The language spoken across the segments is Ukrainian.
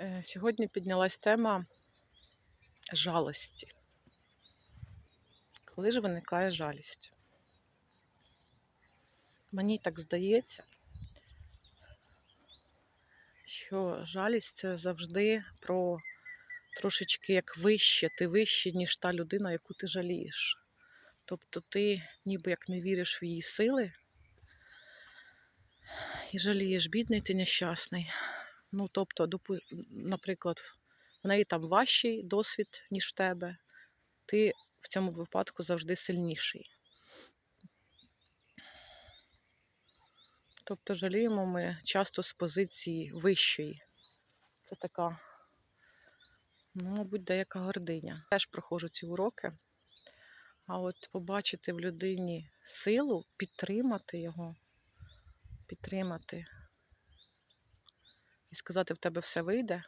Е, Сьогодні піднялась тема жалості. Коли ж виникає жалість? Мені так здається, що жалість це завжди про трошечки як вище, ти вище, ніж та людина, яку ти жалієш. Тобто ти ніби як не віриш в її сили і жалієш, бідний ти нещасний. Ну, тобто, наприклад, в неї там важчий досвід, ніж в тебе. Ти в цьому випадку завжди сильніший. Тобто жаліємо ми часто з позиції вищої. Це така, ну, мабуть, деяка гординя. Теж проходжу ці уроки. А от побачити в людині силу, підтримати його, підтримати і сказати, в тебе все вийде.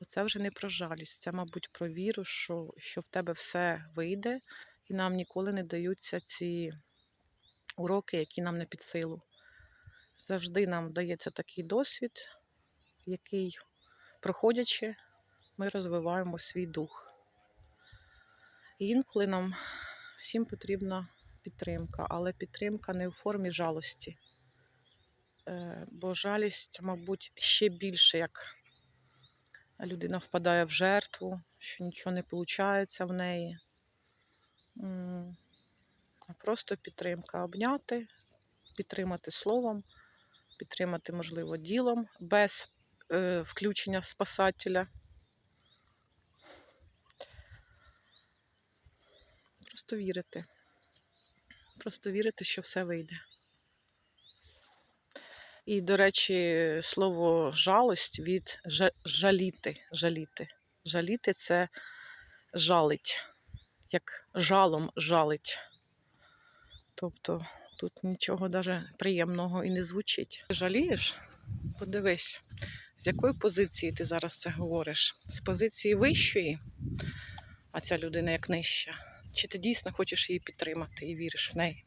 Оце вже не про жалість, це, мабуть, про віру, що, що в тебе все вийде, і нам ніколи не даються ці уроки, які нам не під силу. Завжди нам дається такий досвід, який, проходячи, ми розвиваємо свій дух. І інколи нам всім потрібна підтримка, але підтримка не у формі жалості. Е, Бо жалість, мабуть, ще більше як людина впадає в жертву, що нічого не виходить в неї. Просто підтримка обняти, підтримати словом, підтримати, можливо, ділом без е, включення спасателя. Просто вірити. Просто вірити, що все вийде. І, до речі, слово жалость від жаліти. Жаліти. Жаліти це жалить, як жалом жалить. Тобто тут нічого даже приємного і не звучить. Ти Жалієш? Подивись, з якої позиції ти зараз це говориш? З позиції вищої, а ця людина як нижча. Чи ти дійсно хочеш її підтримати і віриш в неї?